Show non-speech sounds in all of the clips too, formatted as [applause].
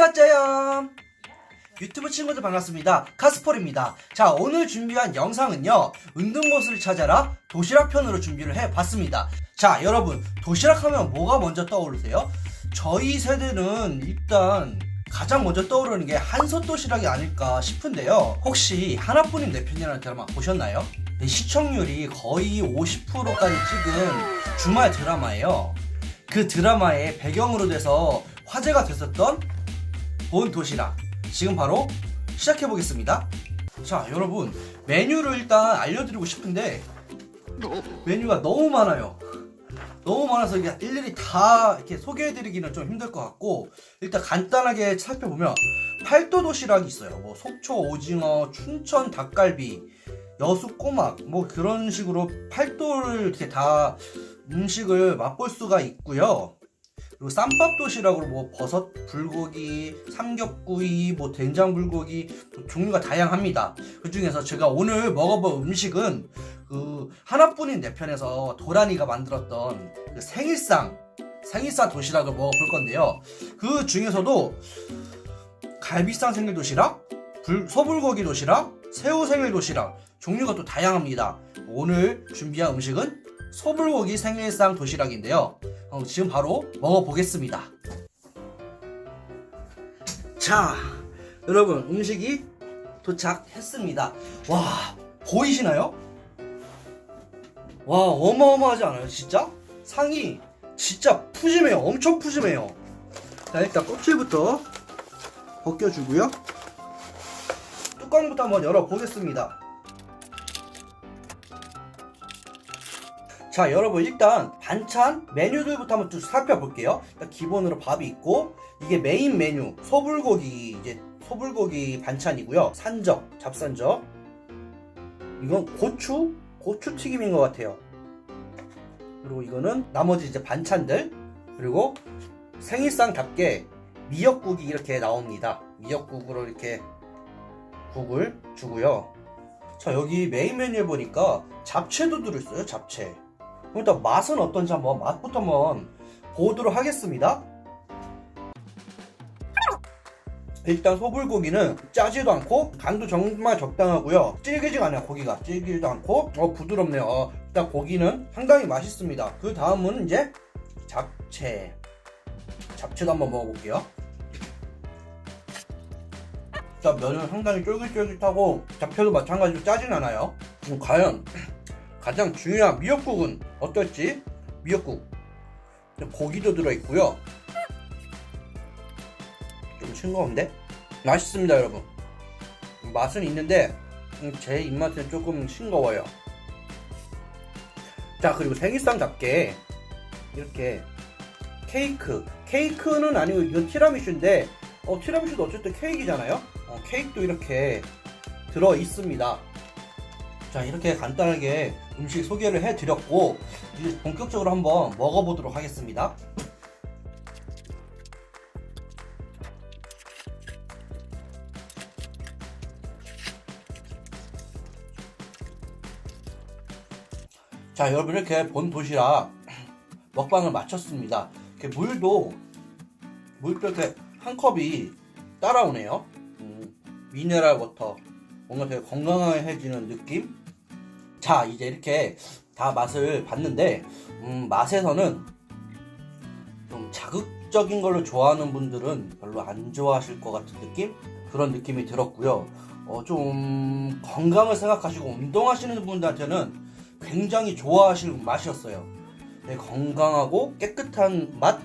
왔자요. 유튜브 친구들 반갑습니다. 카스폴입니다. 자, 오늘 준비한 영상은요, 은둔곳을 찾아라 도시락 편으로 준비를 해봤습니다. 자, 여러분, 도시락 하면 뭐가 먼저 떠오르세요? 저희 세대는 일단 가장 먼저 떠오르는 게 한솥 도시락이 아닐까 싶은데요. 혹시 하나뿐인 내 편이라는 드라마 보셨나요? 네, 시청률이 거의 50%까지 찍은 주말 드라마예요. 그 드라마의 배경으로 돼서 화제가 됐었던 본 도시락. 지금 바로 시작해 보겠습니다. 자, 여러분 메뉴를 일단 알려드리고 싶은데 메뉴가 너무 많아요. 너무 많아서 일일이 다 이렇게 소개해드리기는 좀 힘들 것 같고 일단 간단하게 살펴보면 팔도 도시락이 있어요. 뭐 속초 오징어, 춘천 닭갈비, 여수 꼬막 뭐 그런 식으로 팔도를 이렇게 다 음식을 맛볼 수가 있고요. 그리고 쌈밥 도시락으로 뭐 버섯, 불고기, 삼겹구이, 뭐 된장 불고기 뭐 종류가 다양합니다. 그 중에서 제가 오늘 먹어볼 음식은 그 하나뿐인 내 편에서 도란이가 만들었던 그 생일상 생일상 도시락을 먹어볼 건데요. 그 중에서도 갈비상 생일 도시락, 불, 소불고기 도시락, 새우 생일 도시락 종류가 또 다양합니다. 오늘 준비한 음식은 소불고기 생일상 도시락인데요. 어, 지금 바로 먹어보겠습니다. 자, 여러분 음식이 도착했습니다. 와, 보이시나요? 와, 어마어마하지 않아요, 진짜? 상이 진짜 푸짐해요. 엄청 푸짐해요. 자, 일단 껍질부터 벗겨주고요. 뚜껑부터 한번 열어보겠습니다. 자 여러분 일단 반찬 메뉴들부터 한번 쭉 살펴볼게요. 일단 기본으로 밥이 있고 이게 메인 메뉴 소불고기 이제 소불고기 반찬이고요. 산적 잡산적. 이건 고추 고추 튀김인 것 같아요. 그리고 이거는 나머지 이제 반찬들 그리고 생일상답게 미역국이 이렇게 나옵니다. 미역국으로 이렇게 국을 주고요. 자 여기 메인 메뉴에 보니까 잡채도 들어있어요 잡채 일단 맛은 어떤지 한번 맛부터 한번 보도록 하겠습니다. 일단 소불고기는 짜지도 않고 간도 정말 적당하고요. 질기지가 않아요 고기가 질기지도 않고 어 부드럽네요. 어, 일단 고기는 상당히 맛있습니다. 그 다음은 이제 잡채. 잡채도 한번 먹어볼게요. 일단 면은 상당히 쫄깃쫄깃하고 잡채도 마찬가지로 짜진 않아요. 과연 가장 중요한 미역국은 어떨지? 미역국. 고기도 들어있고요. 좀 싱거운데? 맛있습니다 여러분. 맛은 있는데 음, 제 입맛은 조금 싱거워요. 자 그리고 생일상답게 이렇게 케이크. 케이크는 아니고 이건 티라미슈인데 어 티라미슈도 어쨌든 케이크잖아요? 어, 케이크도 이렇게 들어 있습니다 자 이렇게 간단하게 음식 소개를 해드렸고 이제 본격적으로 한번 먹어보도록 하겠습니다. 자 여러분 이렇게 본 도시락 [clears throat] 먹방을 마쳤습니다. 이렇게 물도 물도 이렇게 한 컵이 따라오네요. 음, 미네랄 워터 뭔가 되게 건강해지는 느낌? 자, 이제 이렇게 다 맛을 봤는데, 음, 맛에서는 좀 자극적인 걸로 좋아하는 분들은 별로 안 좋아하실 것 같은 느낌? 그런 느낌이 들었고요. 어, 좀 건강을 생각하시고 운동하시는 분들한테는 굉장히 좋아하실 맛이었어요. 되게 건강하고 깨끗한 맛?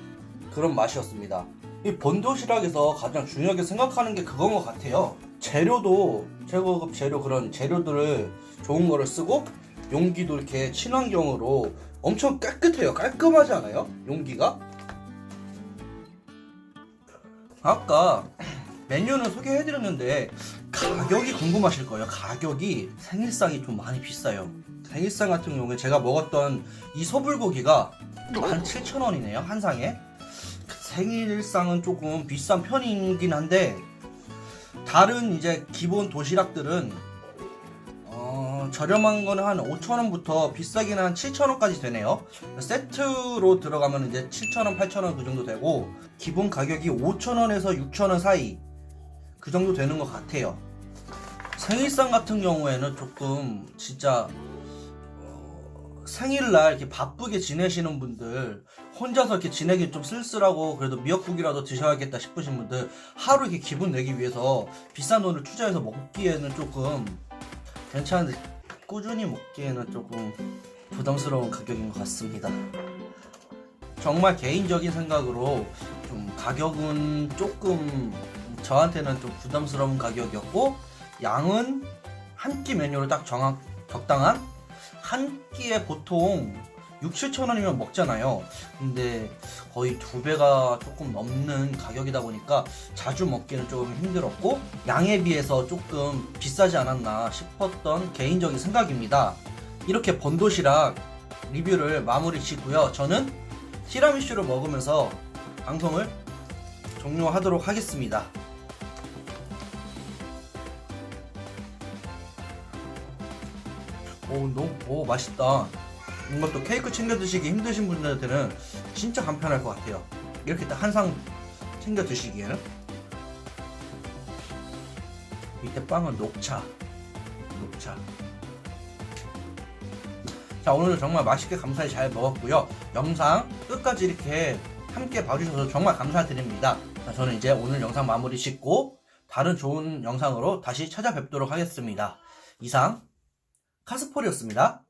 그런 맛이었습니다. 이 본도시락에서 가장 중요하게 생각하는 게 그건 것 같아요. 재료도 최고급 재료 그런 재료들을 좋은 거를 쓰고 용기도 이렇게 친환경으로 엄청 깨끗해요. 깔끔하지 않아요? 용기가? 아까 메뉴는 소개해드렸는데 가격이 궁금하실 거예요. 가격이 생일상이 좀 많이 비싸요. 생일상 같은 경우에 제가 먹었던 이 소불고기가 17,000원이네요. 한 상에. 생일상은 조금 비싼 편이긴 한데 다른 이제 기본 도시락들은 어 저렴한 거는 한 5,000원부터 비싸기는 한 7,000원까지 되네요. 세트로 들어가면 이제 7,000원, 8,000원 그 정도 되고 기본 가격이 5,000원에서 6,000원 사이 그 정도 되는 것 같아요. 생일상 같은 경우에는 조금 진짜 어, 생일날 이렇게 바쁘게 지내시는 분들 혼자서 이렇게 지내기 좀 쓸쓸하고 그래도 미역국이라도 드셔야겠다 싶으신 분들 하루 이렇게 기분 내기 위해서 비싼 돈을 투자해서 먹기에는 조금 괜찮은데 꾸준히 먹기에는 조금 부담스러운 가격인 것 같습니다. 정말 개인적인 생각으로 좀 가격은 조금 저한테는 좀 부담스러운 가격이었고 양은 한 끼 메뉴로 딱 정확 적당한 한 끼에 보통 6, 7천 원이면 먹잖아요. 근데 거의 두 배가 조금 넘는 가격이다 보니까 자주 먹기는 조금 힘들었고 양에 비해서 조금 비싸지 않았나 싶었던 개인적인 생각입니다. 이렇게 번 도시락 리뷰를 마무리 짓고요. 저는 티라미슈를 먹으면서 방송을 종료하도록 하겠습니다. 오, 너무, 오, 맛있다. 이것도 케이크 챙겨 드시기 힘드신 분들한테는 진짜 간편할 것 같아요. 이렇게 딱 한상 챙겨 드시기에는. 밑에 빵은 녹차. 녹차. 자, 오늘도 정말 맛있게 감사히 잘 먹었고요. 영상 끝까지 이렇게 함께 봐주셔서 정말 감사드립니다. 자, 저는 이제 오늘 영상 마무리 짓고 다른 좋은 영상으로 다시 찾아뵙도록 하겠습니다. 이상 카스폴이었습니다.